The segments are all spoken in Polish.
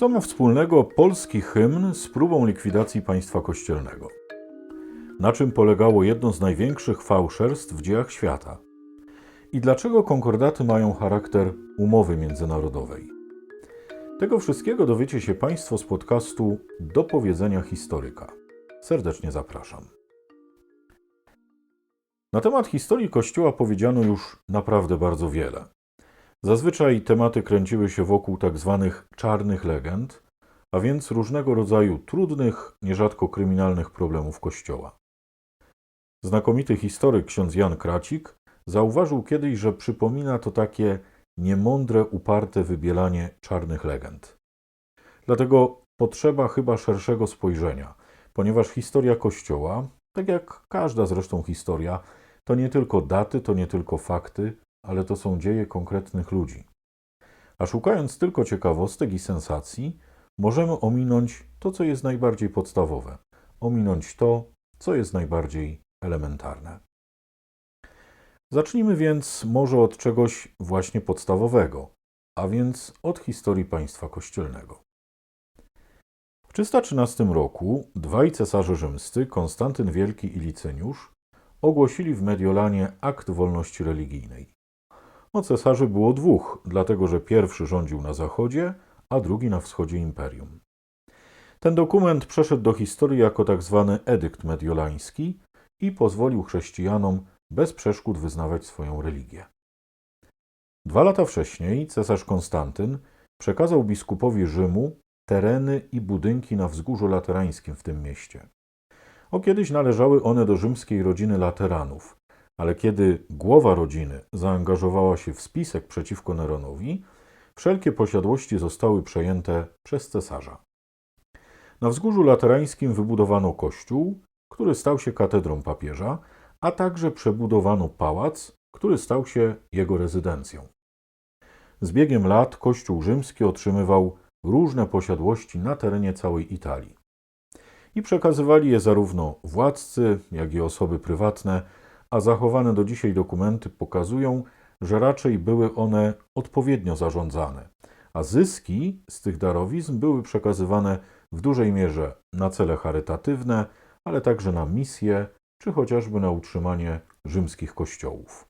Co ma wspólnego polski hymn z próbą likwidacji państwa kościelnego? Na czym polegało jedno z największych fałszerstw w dziejach świata? I dlaczego konkordaty mają charakter umowy międzynarodowej? Tego wszystkiego dowiecie się Państwo z podcastu Do powiedzenia historyka. Serdecznie zapraszam. Na temat historii Kościoła powiedziano już naprawdę bardzo wiele. Zazwyczaj tematy kręciły się wokół tak zwanych czarnych legend, a więc różnego rodzaju trudnych, nierzadko kryminalnych problemów Kościoła. Znakomity historyk ksiądz Jan Kracik zauważył kiedyś, że przypomina to takie niemądre, uparte wybielanie czarnych legend. Dlatego potrzeba chyba szerszego spojrzenia, ponieważ historia Kościoła, tak jak każda zresztą historia, to nie tylko daty, to nie tylko fakty, ale to są dzieje konkretnych ludzi. A szukając tylko ciekawostek i sensacji, możemy ominąć to, co jest najbardziej podstawowe, ominąć to, co jest najbardziej elementarne. Zacznijmy więc może od czegoś właśnie podstawowego, a więc od historii państwa kościelnego. W 313 roku dwaj cesarze rzymscy, Konstantyn Wielki i Licyniusz, ogłosili w Mediolanie akt wolności religijnej. O cesarzy było dwóch, dlatego że pierwszy rządził na zachodzie, a drugi na wschodzie imperium. Ten dokument przeszedł do historii jako. Tak edykt mediolański i pozwolił chrześcijanom bez przeszkód wyznawać swoją religię. Dwa lata wcześniej cesarz Konstantyn przekazał biskupowi Rzymu tereny i budynki na wzgórzu laterańskim w tym mieście. O kiedyś należały one do rzymskiej rodziny lateranów, ale kiedy głowa rodziny zaangażowała się w spisek przeciwko Neronowi, wszelkie posiadłości zostały przejęte przez cesarza. Na wzgórzu laterańskim wybudowano kościół, który stał się katedrą papieża, a także przebudowano pałac, który stał się jego rezydencją. Z biegiem lat Kościół rzymski otrzymywał różne posiadłości na terenie całej Italii. I przekazywali je zarówno władcy, jak i osoby prywatne, a zachowane do dzisiaj dokumenty pokazują, że raczej były one odpowiednio zarządzane, a zyski z tych darowizn były przekazywane w dużej mierze na cele charytatywne, ale także na misje czy chociażby na utrzymanie rzymskich kościołów.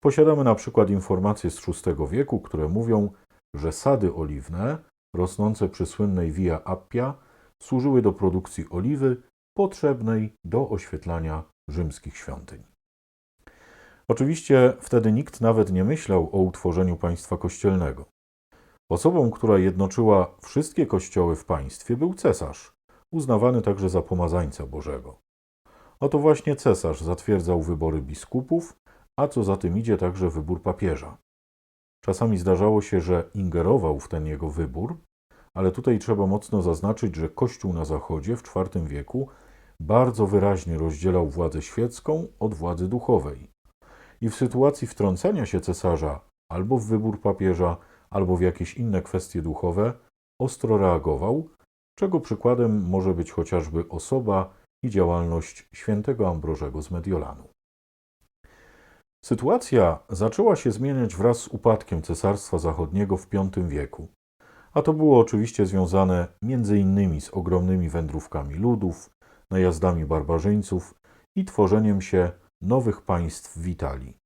Posiadamy na przykład informacje z VI wieku, które mówią, że sady oliwne, rosnące przy słynnej Via Appia, służyły do produkcji oliwy potrzebnej do oświetlania rzymskich świątyń. Oczywiście wtedy nikt nawet nie myślał o utworzeniu państwa kościelnego. Osobą, która jednoczyła wszystkie kościoły w państwie, był cesarz, uznawany także za pomazańca Bożego. Oto właśnie cesarz zatwierdzał wybory biskupów, a co za tym idzie także wybór papieża. Czasami zdarzało się, że ingerował w ten jego wybór, ale tutaj trzeba mocno zaznaczyć, że Kościół na Zachodzie w IV wieku bardzo wyraźnie rozdzielał władzę świecką od władzy duchowej. I w sytuacji wtrącenia się cesarza albo w wybór papieża, albo w jakieś inne kwestie duchowe, ostro reagował, czego przykładem może być chociażby osoba i działalność świętego Ambrożego z Mediolanu. Sytuacja zaczęła się zmieniać wraz z upadkiem Cesarstwa Zachodniego w V wieku, a to było oczywiście związane innymi z ogromnymi wędrówkami ludów, najazdami barbarzyńców i tworzeniem się nowych państw w Italii.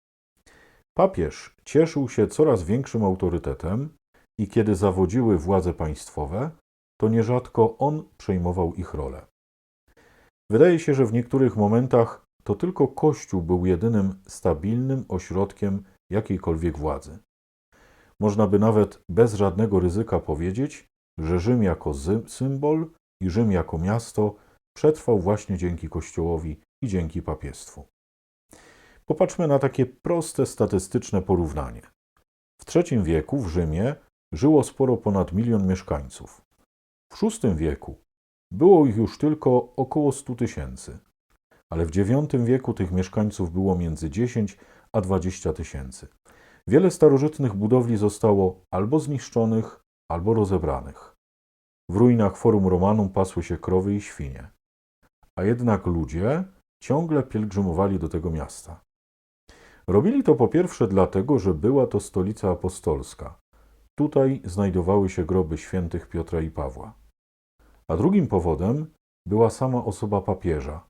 Papież cieszył się coraz większym autorytetem i kiedy zawodziły władze państwowe, to nierzadko on przejmował ich rolę. Wydaje się, że w niektórych momentach to tylko Kościół był jedynym stabilnym ośrodkiem jakiejkolwiek władzy. Można by nawet bez żadnego ryzyka powiedzieć, że Rzym jako symbol i Rzym jako miasto przetrwał właśnie dzięki Kościołowi i dzięki papiestwu. Popatrzmy na takie proste statystyczne porównanie. W III wieku w Rzymie żyło sporo ponad milion mieszkańców. W VI wieku było ich już tylko około 100 tysięcy, ale w IX wieku tych mieszkańców było między 10 a 20 tysięcy. Wiele starożytnych budowli zostało albo zniszczonych, albo rozebranych. W ruinach Forum Romanum pasły się krowy i świnie. A jednak ludzie ciągle pielgrzymowali do tego miasta. Robili to po pierwsze dlatego, że była to stolica apostolska, Tutaj znajdowały się groby świętych Piotra i Pawła. A drugim powodem była sama osoba papieża,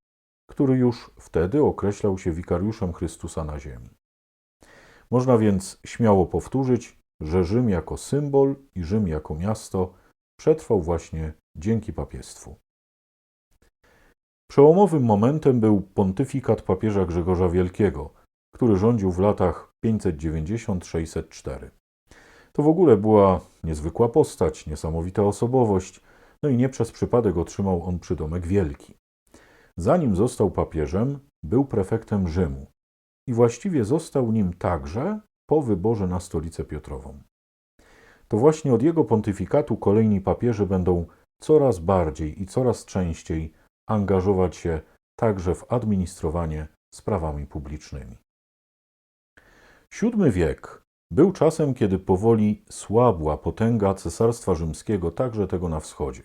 który już wtedy określał się wikariuszem Chrystusa na ziemi. Można więc śmiało powtórzyć, że Rzym jako symbol i Rzym jako miasto przetrwał właśnie dzięki papiestwu. Przełomowym momentem był pontyfikat papieża Grzegorza Wielkiego, który rządził w latach 590-604. To w ogóle była niezwykła postać, niesamowita osobowość, no i nie przez przypadek otrzymał on przydomek Wielki. Zanim został papieżem, był prefektem Rzymu i właściwie został nim także po wyborze na stolicę Piotrową. To właśnie od jego pontyfikatu kolejni papieże będą coraz bardziej i coraz częściej angażować się także w administrowanie sprawami publicznymi. VII wiek był czasem, kiedy powoli słabła potęga Cesarstwa Rzymskiego, także tego na wschodzie.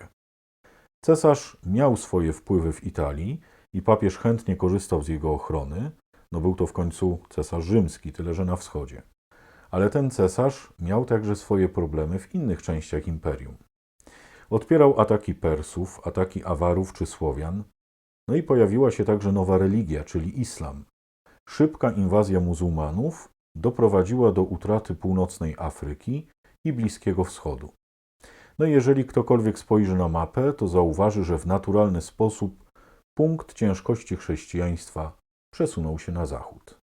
Cesarz miał swoje wpływy w Italii i papież chętnie korzystał z jego ochrony, no był to w końcu cesarz rzymski, tyle że na wschodzie. Ale ten cesarz miał także swoje problemy w innych częściach imperium. Odpierał ataki Persów, ataki Awarów czy Słowian, no i pojawiła się także nowa religia, czyli islam. Szybka inwazja muzułmanów doprowadziła do utraty północnej Afryki i Bliskiego Wschodu. No i jeżeli ktokolwiek spojrzy na mapę, to zauważy, że w naturalny sposób punkt ciężkości chrześcijaństwa przesunął się na zachód.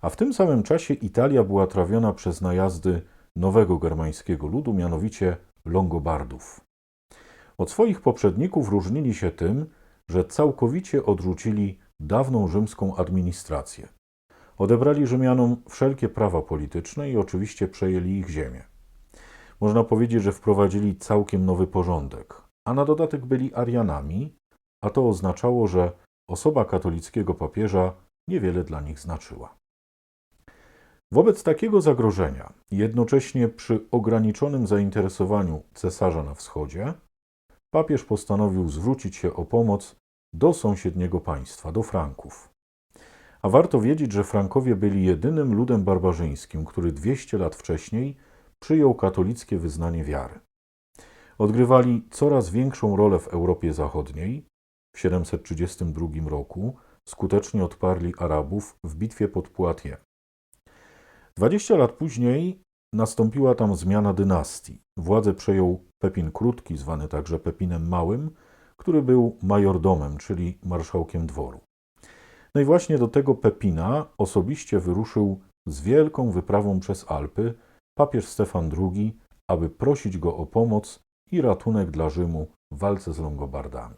A w tym samym czasie Italia była trawiona przez najazdy nowego germańskiego ludu, mianowicie Longobardów. Od swoich poprzedników różnili się tym, że całkowicie odrzucili dawną rzymską administrację. Odebrali Rzymianom wszelkie prawa polityczne i oczywiście przejęli ich ziemię. Można powiedzieć, że wprowadzili całkiem nowy porządek, a na dodatek byli Arianami, a to oznaczało, że osoba katolickiego papieża niewiele dla nich znaczyła. Wobec takiego zagrożenia, jednocześnie przy ograniczonym zainteresowaniu cesarza na wschodzie, papież postanowił zwrócić się o pomoc do sąsiedniego państwa, do Franków. A warto wiedzieć, że Frankowie byli jedynym ludem barbarzyńskim, który 200 lat wcześniej przyjął katolickie wyznanie wiary. Odgrywali coraz większą rolę w Europie Zachodniej. W 732 roku skutecznie odparli Arabów w bitwie pod Poitiers. 20 lat później nastąpiła tam zmiana dynastii. Władzę przejął Pepin Krótki, zwany także Pepinem Małym, który był majordomem, czyli marszałkiem dworu. No i właśnie do tego Pepina osobiście wyruszył z wielką wyprawą przez Alpy papież Stefan II, aby prosić go o pomoc i ratunek dla Rzymu w walce z Longobardami.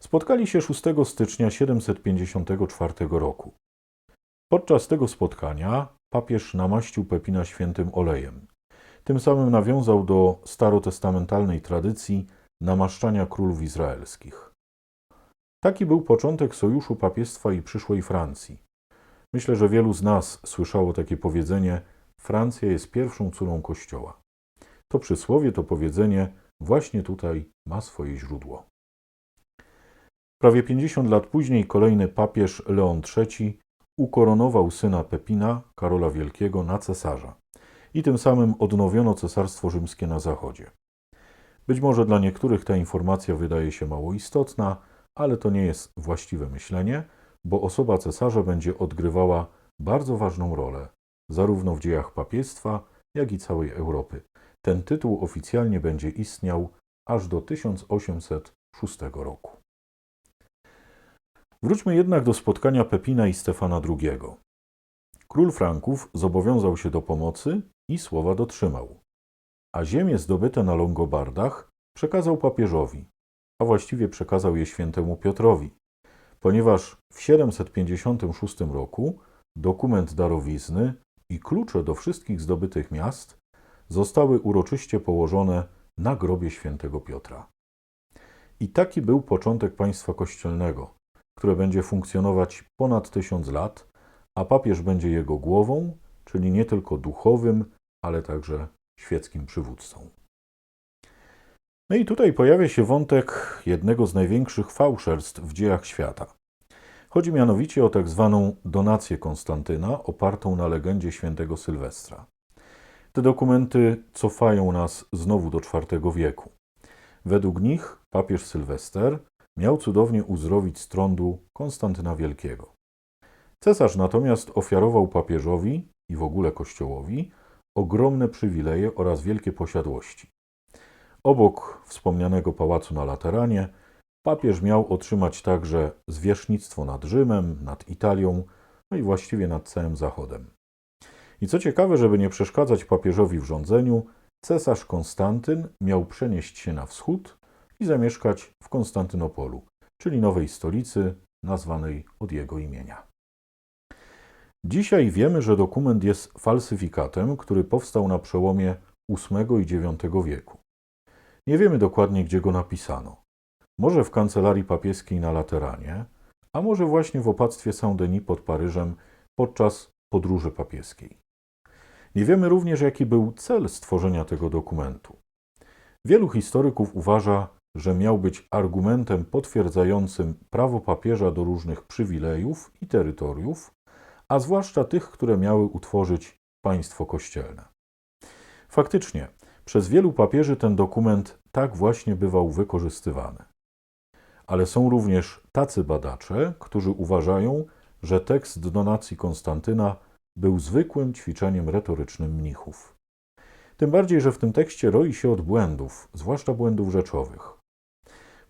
Spotkali się 6 stycznia 754 roku. Podczas tego spotkania papież namaścił Pepina świętym olejem. Tym samym nawiązał do starotestamentalnej tradycji namaszczania królów izraelskich. Taki był początek sojuszu papiestwa i przyszłej Francji. Myślę, że wielu z nas słyszało takie powiedzenie: Francja jest pierwszą córą Kościoła. To przysłowie, to powiedzenie właśnie tutaj ma swoje źródło. Prawie 50 lat później kolejny papież Leon III ukoronował syna Pepina, Karola Wielkiego, na cesarza i tym samym odnowiono cesarstwo rzymskie na zachodzie. Być może dla niektórych ta informacja wydaje się mało istotna, ale to nie jest właściwe myślenie, bo osoba cesarza będzie odgrywała bardzo ważną rolę zarówno w dziejach papiestwa, jak i całej Europy. Ten tytuł oficjalnie będzie istniał aż do 1806 roku. Wróćmy jednak do spotkania Pepina i Stefana II. Król Franków zobowiązał się do pomocy i słowa dotrzymał, a ziemie zdobyte na Longobardach przekazał papieżowi, a właściwie przekazał je świętemu Piotrowi, ponieważ w 756 roku dokument darowizny i klucze do wszystkich zdobytych miast zostały uroczyście położone na grobie świętego Piotra. I taki był początek państwa kościelnego, które będzie funkcjonować ponad tysiąc lat, a papież będzie jego głową, czyli nie tylko duchowym, ale także świeckim przywódcą. No i tutaj pojawia się wątek jednego z największych fałszerstw w dziejach świata. Chodzi mianowicie o tak zwaną donację Konstantyna, opartą na legendzie świętego Sylwestra. Te dokumenty cofają nas znowu do IV wieku. Według nich papież Sylwester miał cudownie uzdrowić z trądu Konstantyna Wielkiego. Cesarz natomiast ofiarował papieżowi i w ogóle kościołowi ogromne przywileje oraz wielkie posiadłości. Obok wspomnianego pałacu na Lateranie papież miał otrzymać także zwierzchnictwo nad Rzymem, nad Italią, no i właściwie nad całym Zachodem. I co ciekawe, żeby nie przeszkadzać papieżowi w rządzeniu, cesarz Konstantyn miał przenieść się na wschód i zamieszkać w Konstantynopolu, czyli nowej stolicy nazwanej od jego imienia. Dzisiaj wiemy, że dokument jest falsyfikatem, który powstał na przełomie VIII i IX wieku. Nie wiemy dokładnie, gdzie go napisano. Może w kancelarii papieskiej na Lateranie, a może właśnie w opactwie Saint-Denis pod Paryżem podczas podróży papieskiej. Nie wiemy również, jaki był cel stworzenia tego dokumentu. Wielu historyków uważa, że miał być argumentem potwierdzającym prawo papieża do różnych przywilejów i terytoriów, a zwłaszcza tych, które miały utworzyć państwo kościelne. Faktycznie, przez wielu papieży ten dokument tak właśnie bywał wykorzystywany. Ale są również tacy badacze, którzy uważają, że tekst donacji Konstantyna był zwykłym ćwiczeniem retorycznym mnichów. Tym bardziej, że w tym tekście roi się od błędów, zwłaszcza błędów rzeczowych.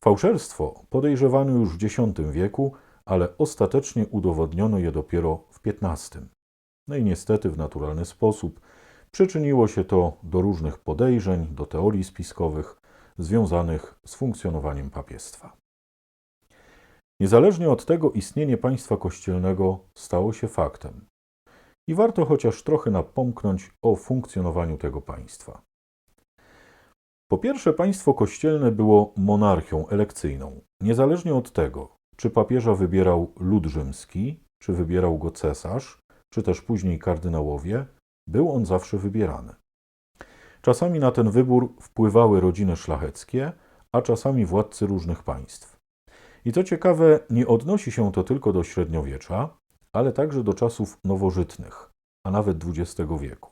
Fałszerstwo podejrzewano już w X wieku, ale ostatecznie udowodniono je dopiero w XV. No i niestety w naturalny sposób przyczyniło się to do różnych podejrzeń, do teorii spiskowych związanych z funkcjonowaniem papiestwa. Niezależnie od tego istnienie państwa kościelnego stało się faktem. I warto chociaż trochę napomknąć o funkcjonowaniu tego państwa. Po pierwsze, państwo kościelne było monarchią elekcyjną, niezależnie od tego, czy papieża wybierał lud rzymski, czy wybierał go cesarz, czy też później kardynałowie, był on zawsze wybierany. Czasami na ten wybór wpływały rodziny szlacheckie, a czasami władcy różnych państw. I co ciekawe, nie odnosi się to tylko do średniowiecza, ale także do czasów nowożytnych, a nawet XX wieku.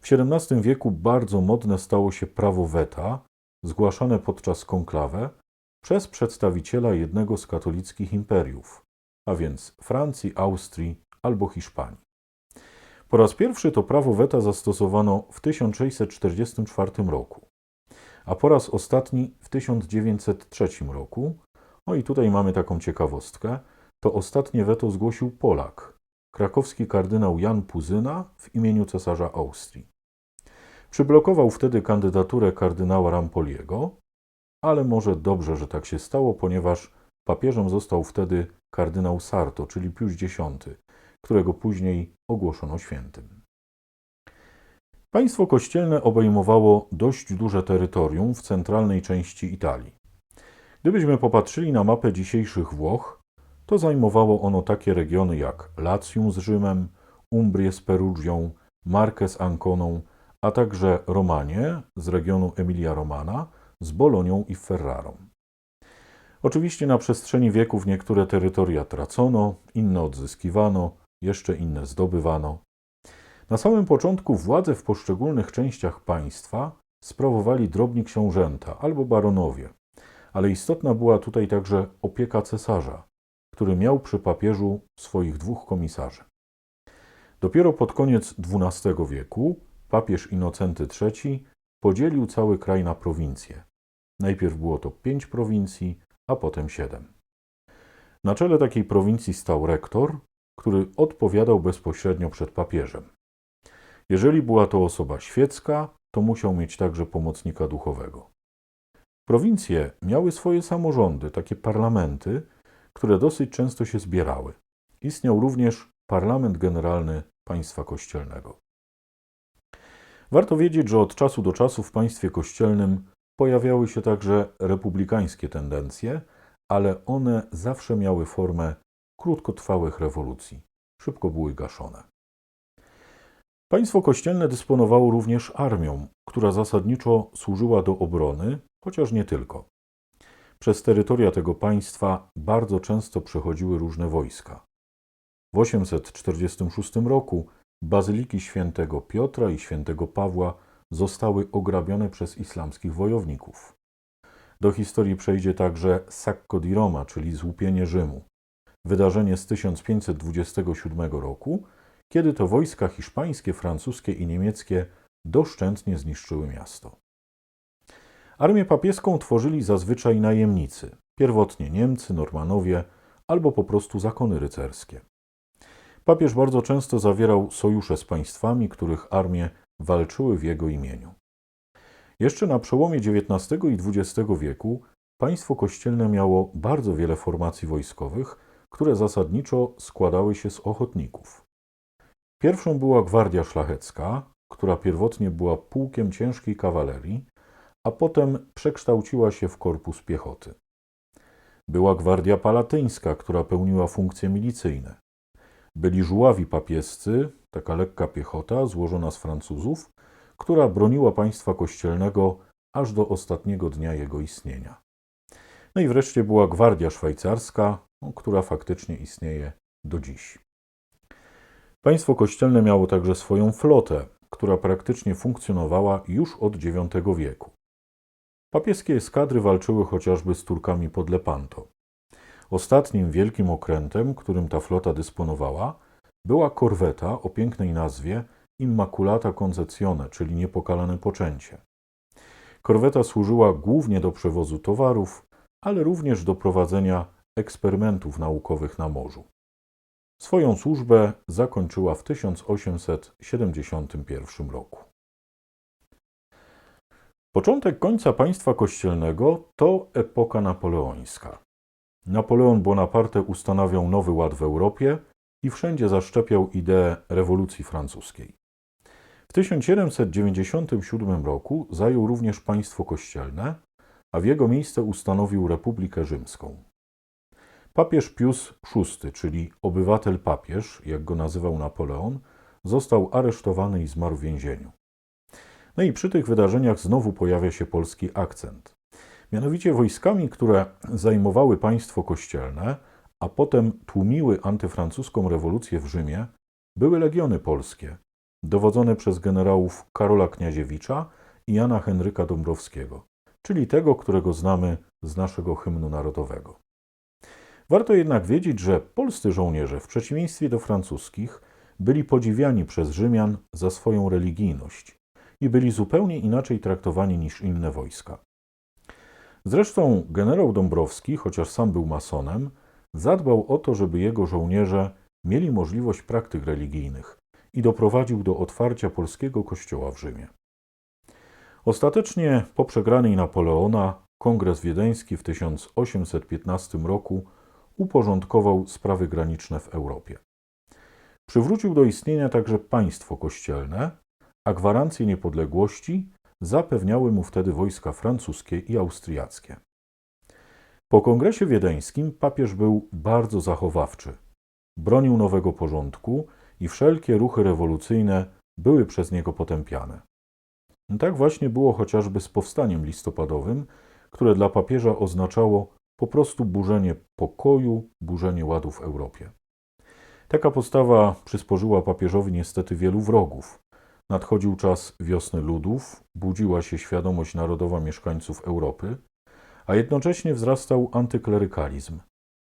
W XVII wieku bardzo modne stało się prawo weta, zgłaszane podczas konklawe przez przedstawiciela jednego z katolickich imperiów, a więc Francji, Austrii albo Hiszpanii. Po raz pierwszy to prawo weta zastosowano w 1644 roku, a po raz ostatni w 1903 roku. No i tutaj mamy taką ciekawostkę. To ostatnie weto zgłosił Polak, krakowski kardynał Jan Puzyna w imieniu cesarza Austrii. Przyblokował wtedy kandydaturę kardynała Rampoliego, ale może dobrze, że tak się stało, ponieważ papieżem został wtedy kardynał Sarto, czyli Pius X, którego później ogłoszono świętym. Państwo kościelne obejmowało dość duże terytorium w centralnej części Italii. Gdybyśmy popatrzyli na mapę dzisiejszych Włoch, to zajmowało ono takie regiony jak Lacjum z Rzymem, Umbrię z Perugią, Markę z Anconą, a także Romanie z regionu Emilia-Romana z Bolonią i Ferrarą. Oczywiście na przestrzeni wieków niektóre terytoria tracono, inne odzyskiwano, jeszcze inne zdobywano. Na samym początku władzę w poszczególnych częściach państwa sprawowali drobni książęta albo baronowie, ale istotna była tutaj także opieka cesarza, który miał przy papieżu swoich dwóch komisarzy. Dopiero pod koniec XII wieku papież Inocenty III podzielił cały kraj na prowincje. Najpierw było to pięć prowincji, a potem siedem. Na czele takiej prowincji stał rektor, który odpowiadał bezpośrednio przed papieżem. Jeżeli była to osoba świecka, to musiał mieć także pomocnika duchowego. Prowincje miały swoje samorządy, takie parlamenty, które dosyć często się zbierały. Istniał również parlament generalny państwa kościelnego. Warto wiedzieć, że od czasu do czasu w państwie kościelnym pojawiały się także republikańskie tendencje, ale one zawsze miały formę krótkotrwałych rewolucji. Szybko były gaszone. Państwo kościelne dysponowało również armią, która zasadniczo służyła do obrony, chociaż nie tylko. Przez terytoria tego państwa bardzo często przechodziły różne wojska. W 846 roku bazyliki świętego Piotra i świętego Pawła zostały ograbione przez islamskich wojowników. Do historii przejdzie także Sacco di Roma, czyli złupienie Rzymu, wydarzenie z 1527 roku, kiedy to wojska hiszpańskie, francuskie i niemieckie doszczętnie zniszczyły miasto. Armię papieską tworzyli zazwyczaj najemnicy, pierwotnie Niemcy, Normanowie albo po prostu zakony rycerskie. Papież bardzo często zawierał sojusze z państwami, których armie walczyły w jego imieniu. Jeszcze na przełomie XIX i XX wieku państwo kościelne miało bardzo wiele formacji wojskowych, które zasadniczo składały się z ochotników. Pierwszą była Gwardia Szlachecka, która pierwotnie była pułkiem ciężkiej kawalerii, a potem przekształciła się w korpus piechoty. Była Gwardia Palatyńska, która pełniła funkcje milicyjne. Byli żuławi papiescy, taka lekka piechota złożona z Francuzów, która broniła państwa kościelnego aż do ostatniego dnia jego istnienia. No i wreszcie była Gwardia Szwajcarska, no, która faktycznie istnieje do dziś. Państwo kościelne miało także swoją flotę, która praktycznie funkcjonowała już od IX wieku. Papieskie eskadry walczyły chociażby z Turkami pod Lepanto. Ostatnim wielkim okrętem, którym ta flota dysponowała, była korweta o pięknej nazwie Immaculata Concezione, czyli niepokalane poczęcie. Korweta służyła głównie do przewozu towarów, ale również do prowadzenia eksperymentów naukowych na morzu. Swoją służbę zakończyła w 1871 roku. Początek końca państwa kościelnego to epoka napoleońska. Napoleon Bonaparte ustanawiał nowy ład w Europie i wszędzie zaszczepiał ideę rewolucji francuskiej. W 1797 roku zajął również państwo kościelne, a w jego miejsce ustanowił Republikę Rzymską. Papież Pius VI, czyli obywatel papież, jak go nazywał Napoleon, został aresztowany i zmarł w więzieniu. No i przy tych wydarzeniach znowu pojawia się polski akcent. Mianowicie wojskami, które zajmowały państwo kościelne, a potem tłumiły antyfrancuską rewolucję w Rzymie, były legiony polskie, dowodzone przez generałów Karola Kniaziewicza i Jana Henryka Dąbrowskiego, czyli tego, którego znamy z naszego hymnu narodowego. Warto jednak wiedzieć, że polscy żołnierze, w przeciwieństwie do francuskich, byli podziwiani przez Rzymian za swoją religijność i byli zupełnie inaczej traktowani niż inne wojska. Zresztą generał Dąbrowski, chociaż sam był masonem, zadbał o to, żeby jego żołnierze mieli możliwość praktyk religijnych i doprowadził do otwarcia polskiego kościoła w Rzymie. Ostatecznie po przegranej Napoleona Kongres Wiedeński w 1815 roku uporządkował sprawy graniczne w Europie. Przywrócił do istnienia także państwo kościelne, a gwarancje niepodległości zapewniały mu wtedy wojska francuskie i austriackie. Po kongresie wiedeńskim papież był bardzo zachowawczy. Bronił nowego porządku i wszelkie ruchy rewolucyjne były przez niego potępiane. Tak właśnie było chociażby z powstaniem listopadowym, które dla papieża oznaczało po prostu burzenie pokoju, burzenie ładu w Europie. Taka postawa przysporzyła papieżowi niestety wielu wrogów. Nadchodził czas wiosny ludów, budziła się świadomość narodowa mieszkańców Europy, a jednocześnie wzrastał antyklerykalizm,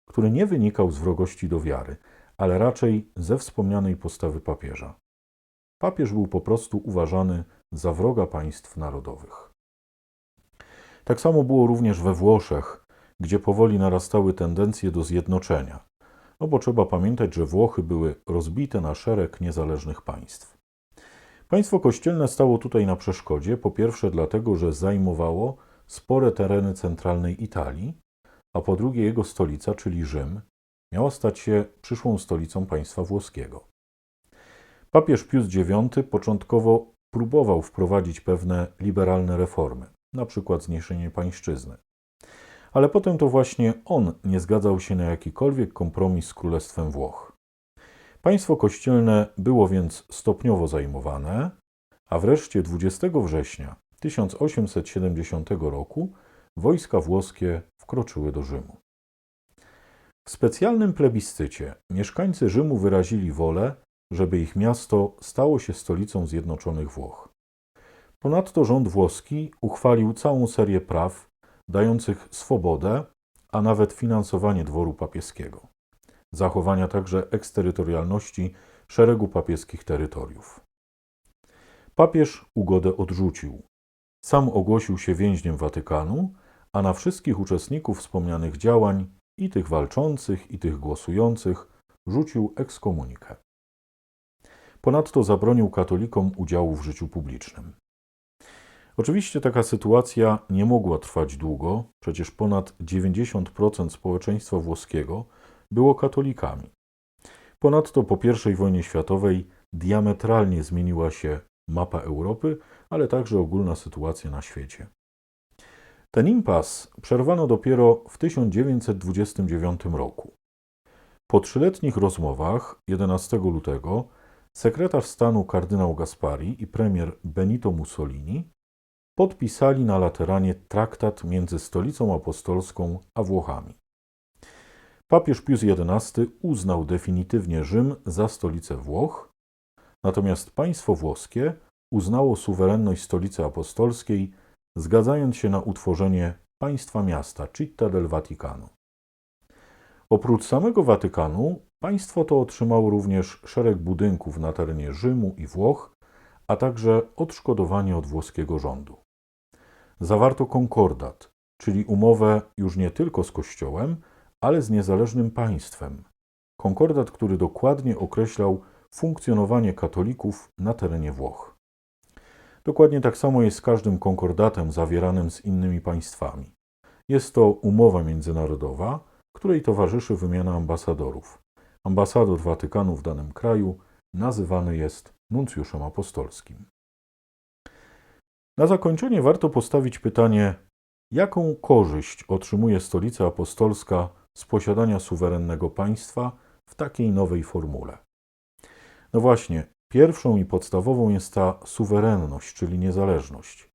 który nie wynikał z wrogości do wiary, ale raczej ze wspomnianej postawy papieża. Papież był po prostu uważany za wroga państw narodowych. Tak samo było również we Włoszech, gdzie powoli narastały tendencje do zjednoczenia, no bo trzeba pamiętać, że Włochy były rozbite na szereg niezależnych państw. Państwo kościelne stało tutaj na przeszkodzie, po pierwsze dlatego, że zajmowało spore tereny centralnej Italii, a po drugie jego stolica, czyli Rzym, miała stać się przyszłą stolicą państwa włoskiego. Papież Pius IX początkowo próbował wprowadzić pewne liberalne reformy, przykład zniesienie pańszczyzny. Ale potem to właśnie on nie zgadzał się na jakikolwiek kompromis z Królestwem Włoch. Państwo kościelne było więc stopniowo zajmowane, a wreszcie 20 września 1870 roku wojska włoskie wkroczyły do Rzymu. W specjalnym plebiscycie mieszkańcy Rzymu wyrazili wolę, żeby ich miasto stało się stolicą Zjednoczonych Włoch. Ponadto rząd włoski uchwalił całą serię praw dających swobodę, a nawet finansowanie dworu papieskiego. Zachowania także eksterytorialności szeregu papieskich terytoriów. Papież ugodę odrzucił. Sam ogłosił się więźniem Watykanu, a na wszystkich uczestników wspomnianych działań, i tych walczących, i tych głosujących, rzucił ekskomunikę. Ponadto zabronił katolikom udziału w życiu publicznym. Oczywiście taka sytuacja nie mogła trwać długo, przecież ponad 90% społeczeństwa włoskiego było katolikami. Ponadto po I wojnie światowej diametralnie zmieniła się mapa Europy, ale także ogólna sytuacja na świecie. Ten impas przerwano dopiero w 1929 roku. Po trzyletnich rozmowach 11 lutego sekretarz stanu kardynał Gaspari i premier Benito Mussolini podpisali na Lateranie traktat między stolicą apostolską a Włochami. Papież Pius XI uznał definitywnie Rzym za stolicę Włoch, natomiast państwo włoskie uznało suwerenność stolicy apostolskiej, zgadzając się na utworzenie państwa miasta Città del Vaticano. Oprócz samego Watykanu, państwo to otrzymało również szereg budynków na terenie Rzymu i Włoch, a także odszkodowanie od włoskiego rządu. Zawarto konkordat, czyli umowę już nie tylko z Kościołem, ale z niezależnym państwem. Konkordat, który dokładnie określał funkcjonowanie katolików na terenie Włoch. Dokładnie tak samo jest z każdym konkordatem zawieranym z innymi państwami. Jest to umowa międzynarodowa, której towarzyszy wymiana ambasadorów. Ambasador Watykanu w danym kraju nazywany jest nuncjuszem apostolskim. Na zakończenie warto postawić pytanie, jaką korzyść otrzymuje Stolica Apostolska z posiadania suwerennego państwa w takiej nowej formule? No właśnie, pierwszą i podstawową jest ta suwerenność, czyli niezależność.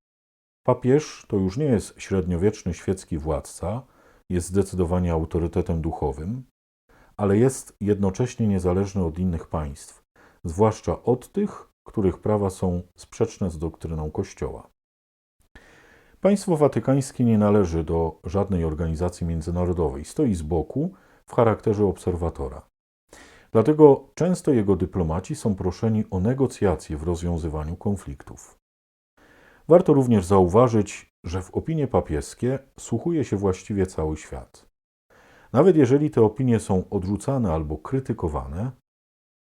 Papież to już nie jest średniowieczny świecki władca, jest zdecydowanie autorytetem duchowym, ale jest jednocześnie niezależny od innych państw, zwłaszcza od tych, których prawa są sprzeczne z doktryną Kościoła. Państwo watykańskie nie należy do żadnej organizacji międzynarodowej, stoi z boku w charakterze obserwatora. Dlatego często jego dyplomaci są proszeni o negocjacje w rozwiązywaniu konfliktów. Warto również zauważyć, że w opinie papieskie słuchuje się właściwie cały świat. Nawet jeżeli te opinie są odrzucane albo krytykowane,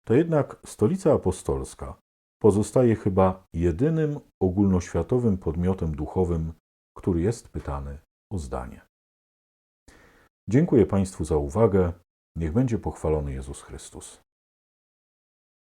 to jednak Stolica Apostolska pozostaje chyba jedynym ogólnoświatowym podmiotem duchowym, który jest pytany o zdanie. Dziękuję Państwu za uwagę. Niech będzie pochwalony Jezus Chrystus.